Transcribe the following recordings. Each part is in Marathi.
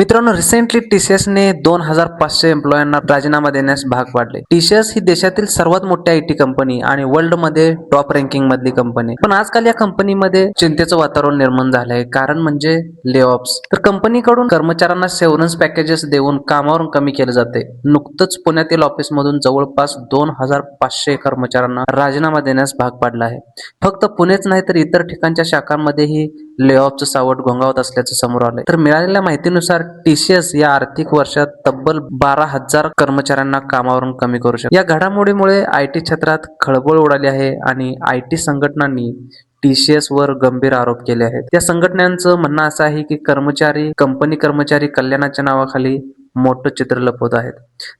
मित्रांनो रिसेंटली टीसीएस ने दोन हजार पाचशे एम्प्लॉयांना राजीनामा देण्यास भाग पाडले. टीसीएस ही देशातील सर्वात मोठी आय टी कंपनी आणि वर्ल्डमध्ये टॉप रँकिंग मधली कंपनी पण आजकाल या कंपनीमध्ये चिंतेचं वातावरण निर्माण झालं आहे कारण म्हणजे ले ऑफ्स तर कंपनीकडून कर्मचाऱ्यांना सेव्हरन्स पॅकेजेस देऊन कामावरून कमी केलं जाते नुकतंच पुण्यातील ऑफिसमधून जवळपास दोन हजार पाचशे कर्मचाऱ्यांना राजीनामा देण्यास भाग पाडला आहे. फक्त पुणेच नाही तर इतर ठिकाणच्या शाखांमध्येही ले ऑफचं सावट घोंगावत असल्याचं समोर आलंय. तर मिळालेल्या माहितीनुसार टीसीएस या आर्थिक वर्षात तब्बल बारा हजार कर्मचाऱ्यांना कामावरून कमी करू शकतो. या घडामोडीमुळे आय टी क्षेत्रात खळबळ उडाली आहे आणि आय टी संघटनांनी टीसीएस वर गंभीर आरोप केले आहेत. या संघटनांचं म्हणणं असं आहे की कर्मचारी कंपनी कर्मचारी कल्याणाच्या नावाखाली मोठं चित्र लपवत आहेत.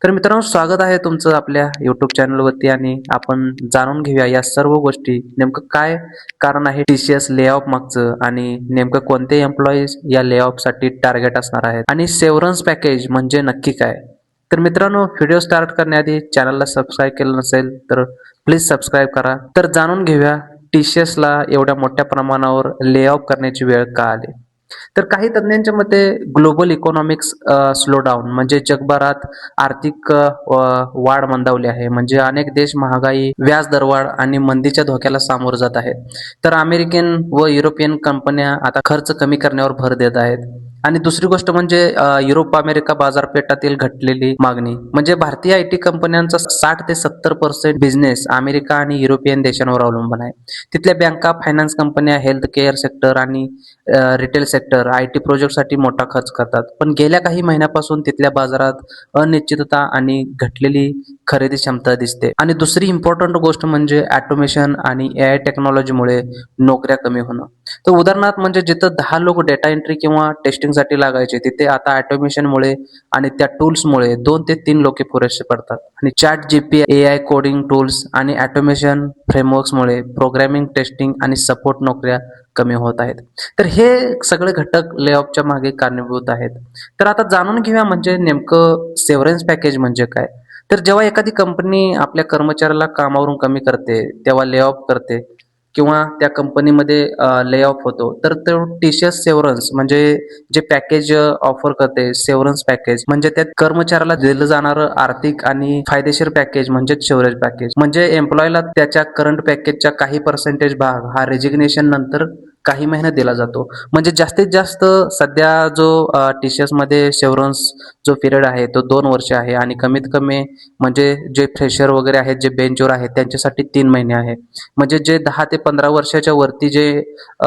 तर मित्रांनो स्वागत आहे तुमचं आपल्या युट्यूब चॅनलवरती आणि आपण जाणून घेऊया या सर्व गोष्टी. नेमकं काय कारण आहे टीसीएस एस लेऑफ मागचं आणि नेमकं कोणते एम्प्लॉईज या लेऑफसाठी टार्गेट असणार आहेत? आणि सेव्हरन्स पॅकेज म्हणजे नक्की काय? तर मित्रांनो व्हिडिओ स्टार्ट करण्याआधी चॅनलला सबस्क्राईब केलं नसेल तर प्लीज सबस्क्राईब करा. तर जाणून घेऊया टीसीएसला एवढ्या मोठ्या प्रमाणावर लेऑफ करण्याची वेळ का आली? तर काही तज्ज्ञांच्या मते ग्लोबल इकॉनॉमिक्स स्लो डाऊन म्हणजे जगभरात आर्थिक वाढ मंदावली आहे. म्हणजे अनेक देश महागाई व्याज दरवाढ आणि मंदीच्या धोक्याला सामोरं जात आहेत. तर अमेरिकन व युरोपियन कंपन्या आता खर्च कमी करण्यावर भर देत आहेत. आणि दुसरी गोष्ट म्हणजे युरोप अमेरिका बाजारपेठातील घटलेली मागणी. म्हणजे भारतीय आय टी कंपन्यांचा साठ ते सत्तर पर्सेंट बिझनेस अमेरिका आणि युरोपियन देशांवर अवलंबून आहे. तिथल्या बँका फायनान्स कंपन्या हेल्थ केअर सेक्टर आणि रिटेल सेक्टर आय टी प्रोजेक्टसाठी मोठा खर्च करतात. पण गेल्या काही महिन्यापासून तिथल्या बाजारात अनिश्चितता आणि घटलेली खरेदी क्षमता दिसते. आणि दुसरी इम्पॉर्टंट गोष्ट म्हणजे ऑटोमेशन आणि ए आय टेक्नॉलॉजीमुळे नोकऱ्या कमी होणं. तर उदाहरणार्थ म्हणजे जिथं दहा लोक डेटा एंट्री किंवा टेस्टिंगसाठी लागायचे तिथे आता ऑटोमेशनमुळे आणि त्या टूल्समुळे दोन ते तीन लोके पुरेसे पडतात. आणि ChatGPT A I coding tools आणि ऑटोमेशन फ्रेमवर्क्समुळे प्रोग्रॅमिंग टेस्टिंग आणि सपोर्ट नोकऱ्या कमी होत आहेत. तर हे सगळे घटक लेऑफच्या मागे कारणीभूत आहेत. तर आता जाणून घेऊया म्हणजे नेमकं सेव्हरन्स पॅकेज म्हणजे काय? तर जेव्हा एखादी कंपनी आपल्या कर्मचाऱ्याला कामावरून कमी करते तेव्हा ले ऑफ करते किंवा त्या कंपनीमध्ये ले ऑफ होतो तर तो टीसीएस सेव्हरन्स म्हणजे जे पॅकेज ऑफर करते सेव्हरन्स पॅकेज म्हणजे त्यात कर्मचाऱ्याला दिलं जाणारं आर्थिक आणि फायदेशीर पॅकेज म्हणजेच सेव्हरेज पॅकेज म्हणजे एम्प्लॉयला म्हणजे त्याच्या करंट पॅकेजच्या काही पर्सेंटेज भाग हा रेजिग्नेशन नंतर काही महिन्यात दिला जातो. म्हणजे जास्तीत जास्त सध्या जो टी सी एसमध्ये जो पिरियड आहे तो दोन वर्ष आहे आणि कमीत कमी म्हणजे जे फ्रेशर वगैरे आहेत जे बेंचवर आहेत त्यांच्यासाठी तीन महिने आहे. म्हणजे जे दहा ते पंधरा वर्षाच्या वरती जे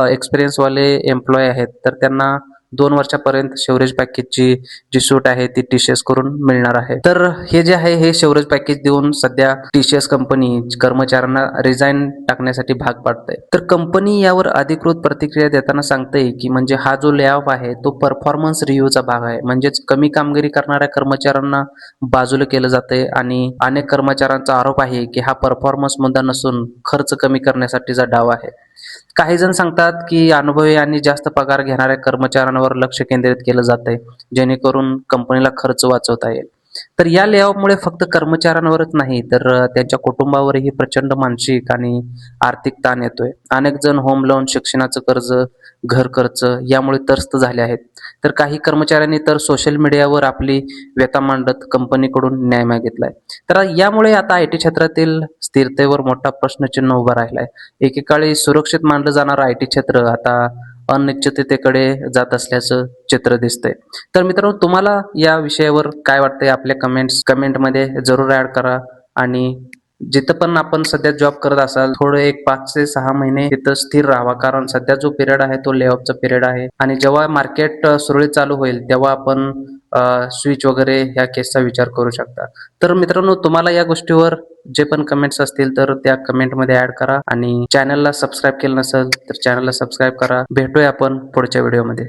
एक्सपिरियन्सवाले एम्प्लॉय आहेत तर त्यांना दोन वर्षापर्यंत शेवरेज पॅकेजची जी सूट आहे ती टीसीएस करून मिळणार आहे. तर हे जे आहे हे शेवरेज पॅकेज देऊन सध्या टीसीएस कंपनी कर्मचाऱ्यांना रिझाईन टाकण्यासाठी भाग पाडते तर कंपनी यावर अधिकृत प्रतिक्रिया देताना सांगते की म्हणजे हा जो लेऑफ आहे तो परफॉर्मन्स रिव्ह्यूचा भाग आहे. म्हणजेच कमी कामगिरी करणाऱ्या कर्मचाऱ्यांना बाजूला केलं जाते आणि अनेक कर्मचाऱ्यांचा आरोप आहे की हा परफॉर्मन्स मुद्दा नसून खर्च कमी करण्यासाठीचा डाव आहे. काही जण सांगतात की अनुभवी आणि जास्त पगार घेणाऱ्या कर्मचाऱ्यांवर लक्ष केंद्रित केलं जात आहे जेणेकरून कंपनीला खर्च वाचवता येईल. तर या लेआउटमुळे फक्त कर्मचाऱ्यांवरच नाही तर त्यांच्या कुटुंबावरही प्रचंड मानसिक आणि आर्थिक ताण येतोय. अनेक जण होम लोन शिक्षणाचं कर्ज घर खर्च यामुळे त्रस्त झाले आहेत. तर काही कर्मचाऱ्यांनी तर सोशल मीडियावर आपली व्यथा मांडत कंपनीकडून न्याय मागितलाय. तर यामुळे आता आय टी क्षेत्रातील स्थिरतेवर मोठा प्रश्नचिन्ह उभा राहिलाय. एकेकाळी सुरक्षित मानलं जाणारं आय टी क्षेत्र आता अनिश्चिततेकडे जात असल्याचं चित्र दिसतंय. तर मित्रांनो तुम्हाला या विषयावर काय वाटतंय? आपल्या कमेंट्स कमेंटमध्ये जरूर ऍड करा आणि जिथं पण आपण सध्या जॉब करत असाल थोडं एक पाच ते सहा महिने तिथं स्थिर राहावा कारण सध्या जो पिरियड आहे तो लेऑफचा पिरियड आहे. आणि जेव्हा मार्केट सुरळीत चालू होईल तेव्हा आपण स्विच वगैरे ह्या केसचा विचार करू शकता. तर मित्रांनो तुम्हाला या गोष्टीवर जे पण कमेंट्स असतील तर त्या कमेंटमध्ये ऍड करा. आणि चॅनलला सबस्क्राईब केलं नसेल तर चॅनलला सबस्क्राईब करा. भेटूया आपण पुढच्या व्हिडिओमध्ये